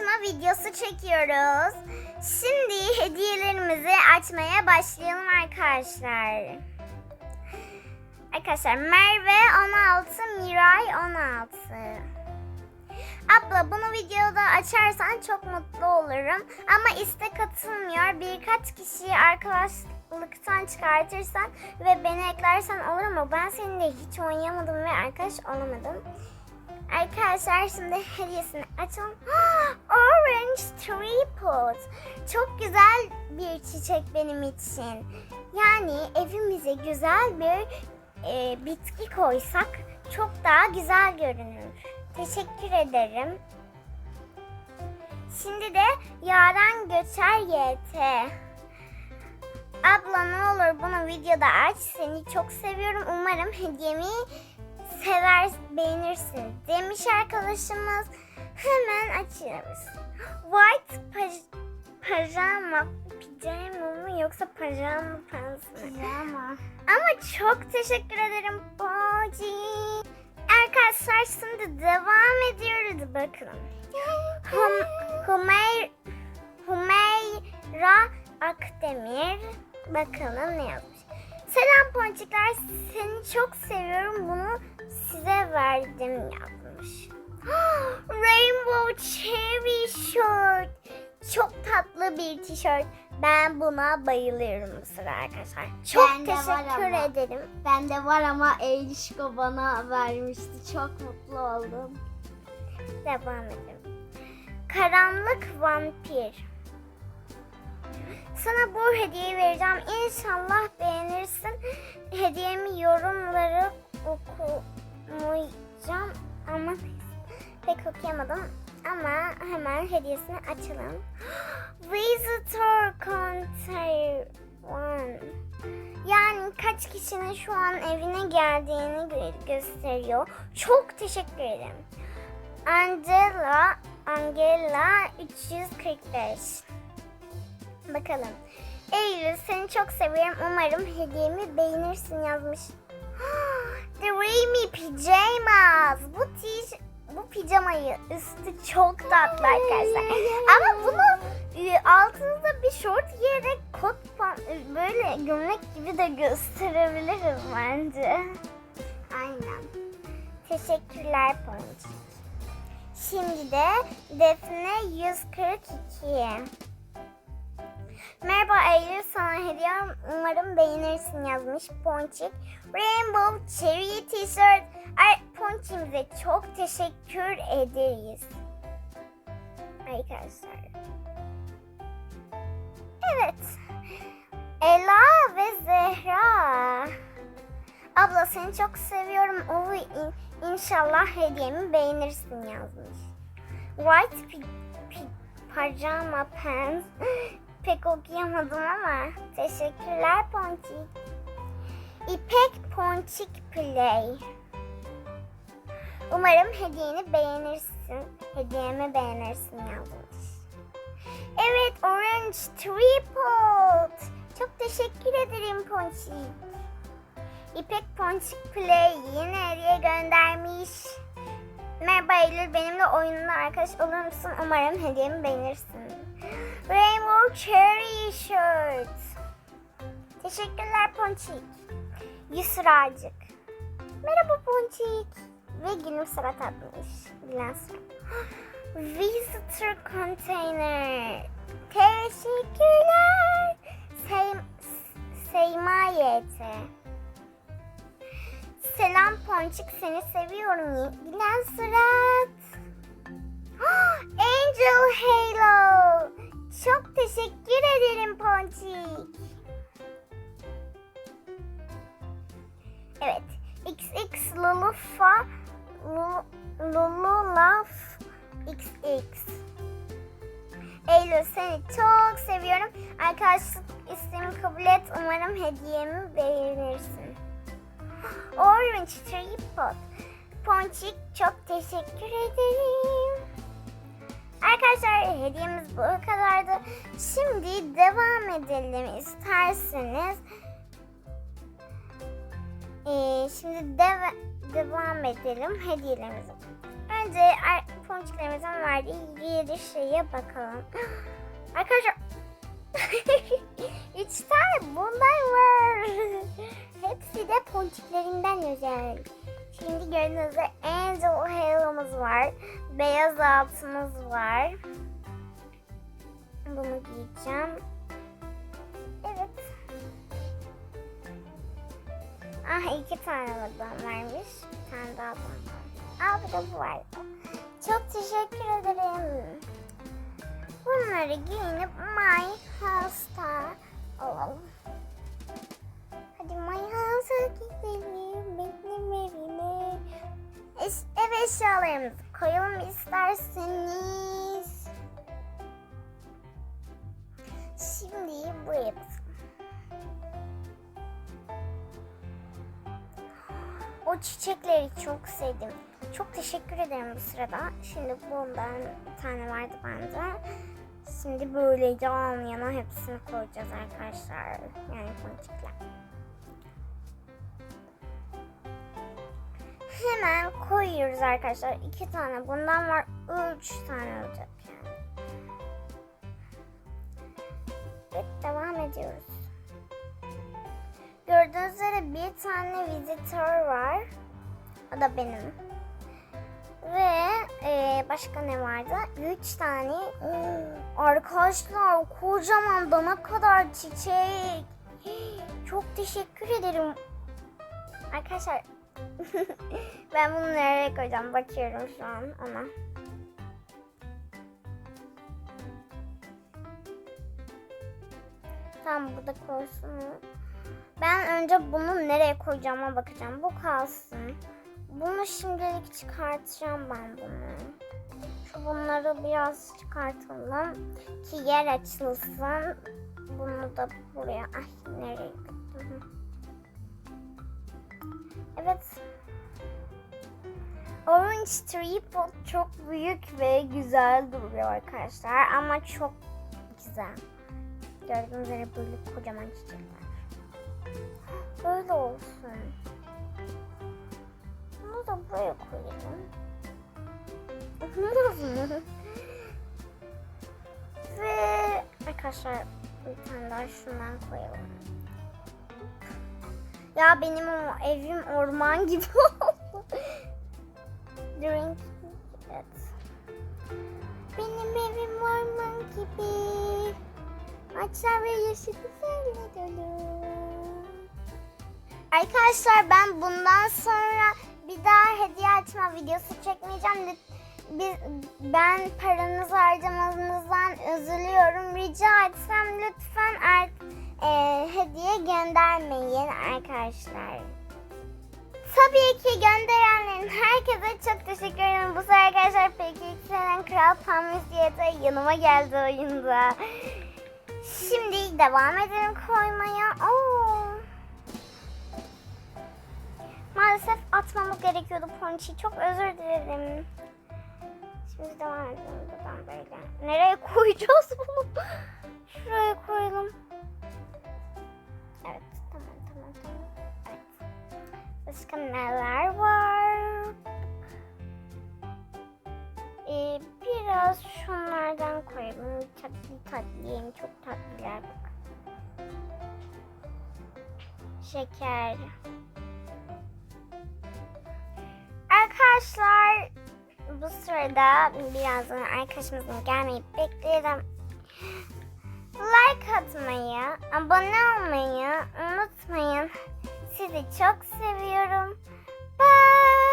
videosu çekiyoruz. Şimdi hediyelerimizi açmaya başlayalım arkadaşlar. Arkadaşlar Merve 16, Miray 16. Abla bunu videoda açarsan çok mutlu olurum. Ama istek atılmıyor. Birkaç kişiyi arkadaşlıktan çıkartırsan ve beni eklersen olur ama ben seninle hiç oynayamadım ve arkadaş olamadım. Arkadaşlar şimdi hediyesini açalım. Orange Tripod. Çok güzel bir çiçek benim için. Yani evimize güzel bir e, bitki koysak çok daha güzel görünür. Teşekkür ederim. Şimdi de Yaren Göçer YT. Abla ne olur bunu videoda aç. Seni çok seviyorum. Umarım hediyemi sever, beğenirsin demiş arkadaşımız. Hemen açıyoruz. White paj- pajama, pijama mı yoksa pajama pants mı? Pijama. Ama çok teşekkür ederim Boji. Arkadaşlar şimdi devam ediyoruz bakın. Hum, Humey, Humeyra Akdemir. Bakalım ne yazmış. Selam ponçikler seni çok seviyorum bunu size verdim yazmış. Rainbow Cherry Shirt. Çok tatlı bir tişört. Ben buna bayılıyorum bu sıra arkadaşlar. Çok var teşekkür ederim. Bende var ama Eylişko bana vermişti. Çok mutlu oldum. Devam edelim. Karanlık vampir. Sana bu hediyeyi vereceğim. İnşallah beğenirsin. Hediyemi yorumları okumayacağım ama pek okuyamadım. Ama hemen hediyesini açalım. Visitor Container One. Yani kaç kişinin şu an evine geldiğini gö- gösteriyor. Çok teşekkür ederim. Angela Angela 345. Bakalım. Eylül seni çok seviyorum. Umarım hediyemi beğenirsin yazmış. Dreamy Pajamas. Bu tiş bu pijamayı üstü çok tatlı arkadaşlar. Ama bunu e, altınızda bir şort giyerek kot pan- e, böyle gömlek gibi de gösterebiliriz bence. Aynen. Teşekkürler Ponçik. Şimdi de Defne 142. Merhaba Eylül sana hediyem umarım beğenirsin yazmış Ponçik. Rainbow Cherry T-shirt. Ponçik'imize çok teşekkür ederiz. Arkadaşlar. Evet. Ela ve Zehra. Abla seni çok seviyorum. Uvu in- inşallah hediyemi beğenirsin yazmış. White pi- pi- pajama pants. Pek okuyamadım ama teşekkürler Ponçik. İpek Ponçik Play. Umarım hediyeni beğenirsin. Hediyemi beğenirsin yazmış. Evet Orange Tripod. Çok teşekkür ederim Ponçik. İpek Ponçik Play yine hediye göndermiş. Merhaba Eylül benimle oyununda arkadaş olur musun? Umarım hediyemi beğenirsin. Rainbow Cherry Shirt. Teşekkürler Ponçik. Yusracık. Merhaba Ponçik. Ve günüm Sırat atmış. Bilen. Visitor Container. Teşekkürler. Sey Seyma YT. Selam Ponçik seni seviyorum. Bilen Sırat. Angel Halo. Çok teşekkür ederim Ponçik. Evet. XX Lulufa Lu- Lululaf XX. Eylül seni çok seviyorum. Arkadaşlık istemi kabul et. Umarım hediyemi beğenirsin. Orange Tripod. Ponçik çok teşekkür ederim. Arkadaşlar hediyemiz bu kadardı. Şimdi devam edelim isterseniz. Ee, şimdi deva- devam edelim hediyelerimize. Önce ponçiklerimizin verdiği yedi şeye bakalım. Arkadaşlar üç tane bunlar var. Hepsi de ponçiklerinden özel. Şimdi gördüğünüz üzere Angel Halo'muz var. Beyaz altımız var. Bunu giyeceğim. Evet. Ah iki tane buradan vermiş. Bir tane daha buradan. Aa bir de bu var. Çok teşekkür ederim. Bunları giyinip My House'ta alalım. Hadi My House'a gidelim. Eşyalarımızı koyalım isterseniz. Şimdi basalım. O çiçekleri çok sevdim. Çok teşekkür ederim bu sırada. Şimdi bundan bir tane vardı bende. Şimdi böyle yan yana hepsini koyacağız arkadaşlar. Yani ponçikler. Hemen koyuyoruz arkadaşlar. İki tane bundan var. Üç tane olacak yani. Evet devam ediyoruz. Gördüğünüz üzere bir tane vizitör var. O da benim. Ve e, başka ne vardı? Üç tane. Arkadaşlar kocaman dana kadar çiçek. Çok teşekkür ederim. Arkadaşlar ben bunu nereye koyacağım? Bakıyorum şu an ona. Tamam burada koysun. Ben önce bunu nereye koyacağıma bakacağım. Bu kalsın. Bunu şimdilik çıkartacağım ben bunu. Şu bunları biraz çıkartalım ki yer açılsın. Bunu da buraya. Ay nereye gittim? Evet. Orange Triple çok büyük ve güzel duruyor arkadaşlar. Ama çok güzel. Gördüğünüz üzere böyle kocaman çiçekler. Böyle olsun. Bunu da buraya koyalım. Ve arkadaşlar bir tane daha şundan koyalım. Ya benim o evim orman gibi. Drink. Evet. Benim evim orman gibi. Ağaçlar ve yeşil dolu. Arkadaşlar ben bundan sonra bir daha hediye açma videosu çekmeyeceğim. Lüt- Biz, ben paranızı harcamanızdan üzülüyorum. Rica etsem lütfen art, e, hediye göndermeyin arkadaşlar. Tabii ki gönderenlerin herkese çok teşekkür ederim. Bu sefer arkadaşlar peki Senen Kral Pamiziyete yanıma geldi oyunda. Şimdi devam edelim koymaya. Oo. Maalesef atmamız gerekiyordu Ponçi. Çok özür dilerim. Şimdi devam edelim buradan böyle. Nereye koyacağız bunu? Şuraya koyalım. Evet tamam tamam tamam. Evet. Başka neler var? Ee, biraz şunlardan koyalım. Tatlı tatlı yeni çok tatlılar bak. Şeker. Arkadaşlar bu sırada birazdan arkadaşımızın gelmeyi bekleyelim. Like atmayı, abone olmayı unutmayın. Sizi çok seviyorum. Bye.